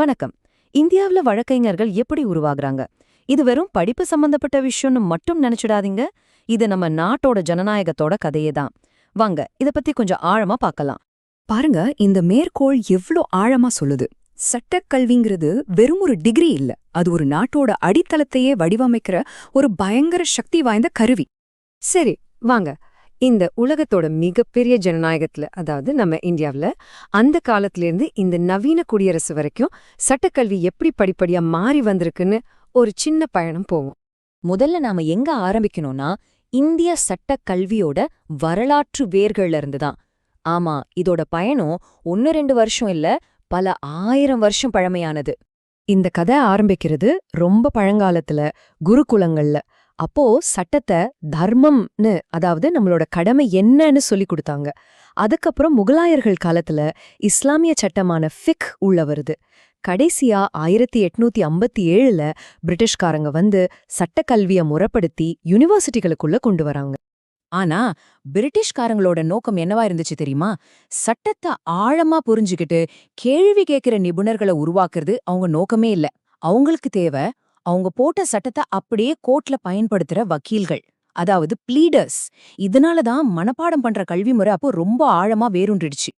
வணக்கம். இந்தியாவுல வழக்கறிஞர்கள் எப்படி உருவாகுறாங்க? இது வெறும் படிப்பு சம்பந்தப்பட்ட விஷயம்னு மட்டும் நினைச்சிடாதீங்க. இது நம்ம நாட்டோட ஜனநாயகத்தோட கதையே தான். வாங்க இத பத்தி கொஞ்சம் ஆழமா பார்க்கலாம். பாருங்க இந்த மேற்கோள் எவ்ளோ ஆழமா சொல்லுது. சட்டக்கல்விங்கிறது வெறும் ஒரு டிகிரி இல்ல. அது ஒரு நாட்டோட அடித்தளத்தையே வடிவமைக்கிற ஒரு பயங்கர சக்தி வாய்ந்த கருவி. சரி வாங்க. இந்த உலகத்தோட மிகப்பெரிய ஜனநாயகத்துல அதாவது நம்ம இந்தியாவுல அந்த காலத்துல இருந்து இந்த நவீன குடியரசு வரைக்கும் சட்டக்கல்வி எப்படி படிப்படியா மாறி வந்திருக்குன்னு ஒரு சின்ன பயணம் போவோம். முதல்ல நாம எங்க ஆரம்பிக்கணும்னா இந்திய சட்ட கல்வியோட வரலாற்று வேர்கள்ல இருந்து தான். ஆமா இதோட பயணம் ஒன்னு ரெண்டு வருஷம் இல்ல பல ஆயிரம் வருஷம் பழமையானது. இந்த கதை ஆரம்பிக்கிறது ரொம்ப பழங்காலத்துல குருகுலங்கள்ல. அப்போ சட்டத்தை தர்மம்னு அதாவது நம்மளோட கடமை என்னன்னு சொல்லி கொடுத்தாங்க. அதுக்கப்புறம் முகலாயர்கள் காலத்துல இஸ்லாமிய சட்டமான ஃபிக் உள்ள வருது. கடைசியா ஆயிரத்தி எட்நூத்தி ஐம்பத்தி ஏழுல பிரிட்டிஷ்காரங்க வந்து சட்டக்கல்வியை முறைப்படுத்தி யூனிவர்சிட்டிகளுக்குள்ள கொண்டு வராங்க. ஆனா பிரிட்டிஷ்காரங்களோட நோக்கம் என்னவா இருந்துச்சு தெரியுமா? சட்டத்தை ஆழமா புரிஞ்சுக்கிட்டு கேள்வி கேட்கிற நிபுணர்களை உருவாக்குறது அவங்க நோக்கமே இல்ல. அவங்களுக்கு தேவை அவங்க போட்ட சட்டத்தை அப்படியே கோர்ட்ல பயன்படுத்துற வக்கீல்கள். அதாவது ப்ளீடர்ஸ் இதனாலதான் மனப்பாடம் பண்ற கல்வி முறை அப்போ ரொம்ப ஆழமா வேரூன்றிடுச்சு.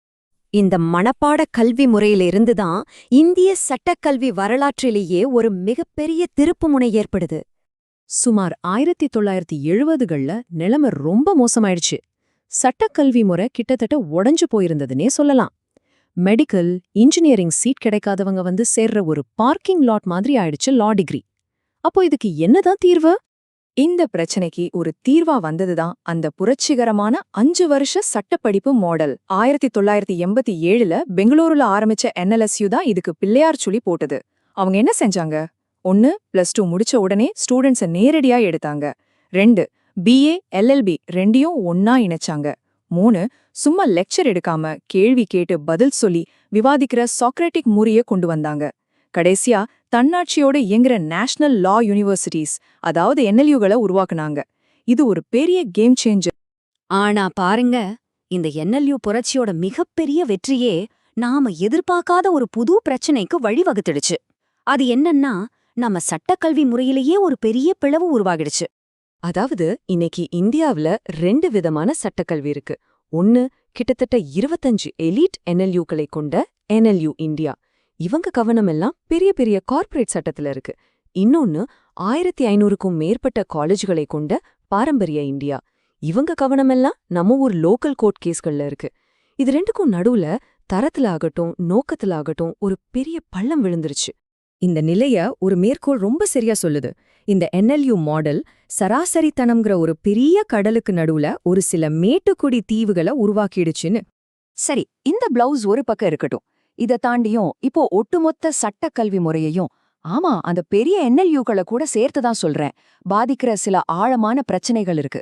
இந்த மனப்பாட கல்வி முறையிலிருந்து தான் இந்திய சட்டக்கல்வி வரலாற்றிலேயே ஒரு மிகப்பெரிய திருப்புமுனை ஏற்படுது. சுமார் ஆயிரத்தி தொள்ளாயிரத்தி எழுபதுகள்ல நிலைமை ரொம்ப மோசமாயிடுச்சு. சட்டக்கல்வி முறை கிட்டத்தட்ட உடைஞ்சு போயிருந்ததுனே சொல்லலாம். மெடிக்கல் இன்ஜினியரிங் சீட் கிடைக்காதவங்க வந்து சேர்ற ஒரு பார்க்கிங் லாட் மாதிரி ஆயிடுச்சு லா டிகிரி அப்போ இதுக்கு என்னதான் தீர்வு? இந்த பிரச்சனைக்கு ஒரு தீர்வா வந்ததுதான் அந்த புரட்சிகரமான அஞ்சு வருஷ சட்டப்படிப்பு மாடல். ஆயிரத்தி தொள்ளாயிரத்தி எண்பத்தி ஏழுல பெங்களூருல ஆரம்பிச்ச என்எல்எஸ்யூ தான் இதுக்கு பிள்ளையார் சுழி போட்டது. அவங்க என்ன செஞ்சாங்க? ஒன்னு பிளஸ் டூ முடிச்ச உடனே ஸ்டூடெண்ட்ஸை நேரடியா எடுத்தாங்க. ரெண்டு பிஏ எல்எல்பி ரெண்டையும் ஒன்னா இணைச்சாங்க. மூணு சும்மா லெக்சர் எடுக்காம கேள்வி கேட்டு பதில் சொல்லி விவாதிக்கிற சாக்ரட்டிக் முறைய கொண்டு வந்தாங்க. கடைசியா தன்னாட்சியோட இயங்குற நேஷனல் லா யூனிவர்சிட்டிஸ் அதாவது என்எல்யூகளை உருவாக்குனாங்க. இது ஒரு பெரிய கேம் சேஞ்சர் ஆனா பாருங்க இந்த என்எல்யூ புரட்சியோட மிகப்பெரிய வெற்றியே நாம எதிர்பார்க்காத ஒரு புது பிரச்சனைக்கு வழிவகுத்துடுச்சு. அது என்னன்னா நம்ம சட்டக்கல்வி முறையிலேயே ஒரு பெரிய பிளவு உருவாகிடுச்சு. அதாவது இன்னைக்கு இந்தியாவுல ரெண்டு விதமான சட்டக்கல்வி இருக்கு. ஒன்னு கிட்டத்தட்ட இருபத்தஞ்சு எலீட் என்எல்யூக்களை கொண்ட என்எல்யூ இந்தியா இவங்க கவனம் எல்லாம் பெரிய பெரிய கார்ப்பரேட் சட்டத்துல இருக்கு. இன்னொன்னு ஆயிரத்தி ஐநூறுக்கும் மேற்பட்ட காலேஜ்களை கொண்ட பாரம்பரிய இந்தியா. இவங்க கவனமெல்லாம் நம்ம ஊர் லோக்கல் கோர்ட் கேஸ்கள்ல இருக்கு. இது ரெண்டுக்கும் நடுவுல தரத்துல ஆகட்டும் நோக்கத்துல ஆகட்டும் ஒரு பெரிய பள்ளம் விழுந்துருச்சு. இந்த நிலைய ஒரு மேற்கோள் ரொம்ப சரியா சொல்லுது. இந்த என்எல்யூ மாடல் சராசரித்தனம்ங்கிற ஒரு பெரிய கடலுக்கு நடுவுல ஒரு சில மேட்டுக்குடி தீவுகளை உருவாக்கிடுச்சுன்னு. சரி இந்த பிளவுஸ் ஒரு பக்கம் இருக்கட்டும். இத தாண்டியும் இப்போ ஒட்டுமொத்த சட்டக்கல்வி முறையையும் ஆமா அந்த பெரிய என்எல்யூக்களை கூட சேர்த்துதான் சொல்றேன். பாதிக்கிற சில ஆழமான பிரச்சனைகள் இருக்கு.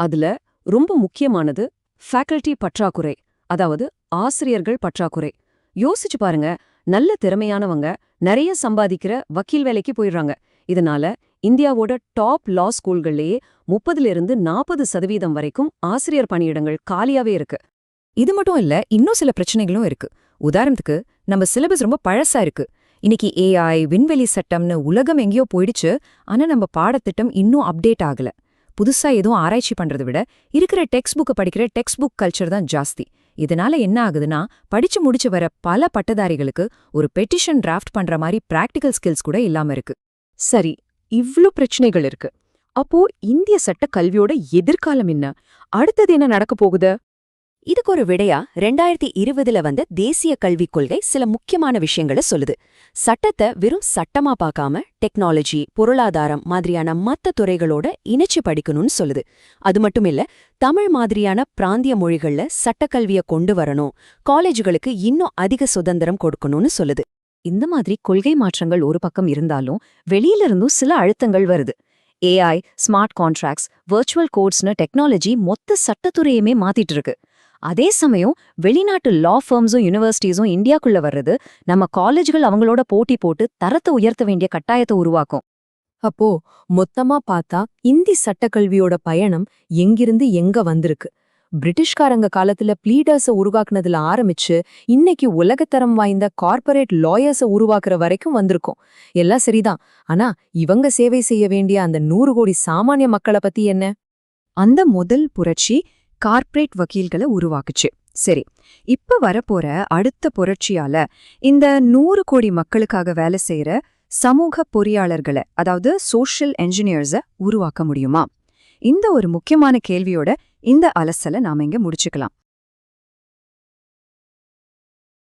அதுல ரொம்ப முக்கியமானது ஃபேக்கல்டி பற்றாக்குறை அதாவது ஆசிரியர்கள் பற்றாக்குறை. யோசிச்சு பாருங்க நல்ல திறமையானவங்க நிறைய சம்பாதிக்கிற வக்கீல் வேலைக்கு போயிடுறாங்க. இதனால இந்தியாவோட டாப் லா ஸ்கூல்கள்லேயே முப்பதுல இருந்து நாற்பது சதவீதம் வரைக்கும் ஆசிரியர் பணியிடங்கள் காலியாவே இருக்கு. இது மட்டும் இல்ல இன்னும் சில பிரச்சனைகளும் இருக்கு. உதாரணத்துக்கு நம்ம சிலபஸ் ரொம்ப பழசா இருக்கு. இன்னைக்கு ஏஐ விண்வெளி சட்டம்னு உலகம் எங்கேயோ போயிடுச்சு ஆனா நம்ம பாடத்திட்டம் இன்னும் அப்டேட் ஆகல. புதுசா எதுவும் ஆராய்ச்சி பண்றதை விட இருக்கிற டெக்ஸ்ட் புக்கை படிக்கிற டெக்ஸ்ட் புக் கல்ச்சர் தான் ஜாஸ்தி. இதனால என்ன ஆகுதுன்னா படிச்சு முடிச்சு வர பல பட்டதாரிகளுக்கு ஒரு பெட்டிஷன் டிராஃப்ட் பண்ற மாதிரி பிராக்டிகல் ஸ்கில்ஸ் கூட இல்லாம இருக்கு. சரி இவ்ளோ பிரச்சனைகள் இருக்கு. அப்போ இந்திய சட்ட கல்வியோட எதிர்காலம் என்ன? அடுத்தது என்ன நடக்க போகுது? இதுக்கு ஒரு விடையா ரெண்டாயிரத்தி இருபதுல வந்த தேசிய கல்விக் கொள்கை சில முக்கியமான விஷயங்களை சொல்லுது. சட்டத்தை வெறும் சட்டமா பார்க்காம டெக்னாலஜி பொருளாதாரம் மாதிரியான மத்த துறைகளோட இணைச்சு படிக்கணும்னு சொல்லுது. அது மட்டும் இல்ல தமிழ் மாதிரியான பிராந்திய மொழிகள்ல சட்டக்கல்விய கொண்டு வரணும் காலேஜுகளுக்கு இன்னும் அதிக சுதந்திரம் கொடுக்கணும்னு சொல்லுது. இந்த மாதிரி கொள்கை மாற்றங்கள் ஒரு பக்கம் இருந்தாலும் வெளியில இருந்தும் சில அழுத்தங்கள் வருது. ஏஐ ஸ்மார்ட் கான்ட்ராக்ட்ஸ் வர்ச்சுவல் கோட்ஸ்னு டெக்னாலஜி மொத்த சட்டத்துறையுமே மாத்திட்டு இருக்கு. அதே சமயம் வெளிநாட்டு லா ஃபர்ம்ஸும் யூனிவர்சிட்டிஸும் இந்தியாக்குள்ள வர்றது நம்ம காலேஜ்கள் அவங்களோட போட்டி போட்டு தரத்தை உயர்த்த வேண்டிய கட்டாயத்தை உருவாக்கும். அப்போ மொத்தமா பார்த்தா இந்தி சட்டக்கல்வியோட பயணம் எங்கிருந்து எங்க வந்திருக்கு? பிரிட்டிஷ்காரங்க காலத்துல பிளீடர்ஸை உருவாக்குனதுல ஆரம்பிச்சு இன்னைக்கு உலகத்தரம் வாய்ந்த கார்ப்பரேட் லாயர்ஸ உருவாக்குற வரைக்கும் வந்திருக்கோம். எல்லாம் சரிதான். ஆனா இவங்க சேவை செய்ய வேண்டிய அந்த நூறு கோடி சாமானிய மக்களை பத்தி என்ன? அந்த முதல் புரட்சி கார்ப்பரேட் வக்கீல்களை உருவாக்குச்சு. சரி இப்ப வரப்போற அடுத்த புரட்சியால இந்த நூறு கோடி மக்களுக்காக வேலை செய்யற சமூக பொறியாளர்களை அதாவது சோஷியல் என்ஜினியர்ஸ உருவாக்க முடியுமா? இந்த ஒரு முக்கியமான கேள்வியோட இந்த அலசலை நாம இங்க முடிச்சுக்கலாம்.